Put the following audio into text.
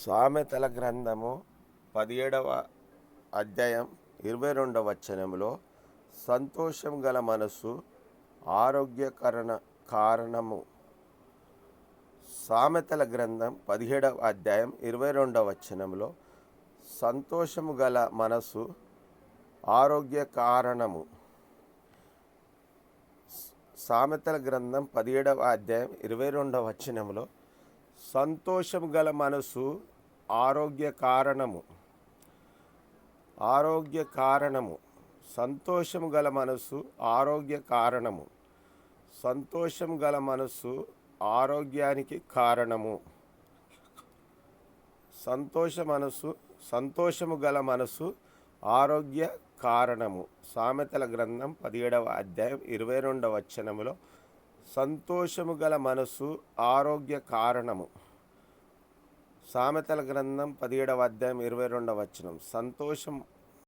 సామెతల గ్రంథము పదిహేడవ అధ్యాయం ఇరవై రెండవ వచనంలో సంతోషం గల మనస్సు ఆరోగ్యకరణ కారణము. సామెతల గ్రంథం పదిహేడవ అధ్యాయం ఇరవై రెండవ వచనంలో సంతోషము గల మనసు ఆరోగ్య కారణము. సామెతల గ్రంథం పదిహేడవ అధ్యాయం ఇరవై రెండవ వచనంలో సంతోషం గల మనసు ఆరోగ్య కారణము. ఆరోగ్య కారణము. సంతోషము గల మనసు ఆరోగ్య కారణము. సంతోషం గల మనసు ఆరోగ్యానికి కారణము. సంతోష మనసు సంతోషము గల మనసు ఆరోగ్య కారణము. సామెతల గ్రంథం పదిహేడవ అధ్యాయం ఇరవై రెండవ వచనములో సంతోషము గల మనస్సు ఆరోగ్య కారణము. సామెతల గ్రంథం పదిహేడవ అధ్యాయం ఇరవై రెండవ వచనం. సంతోషం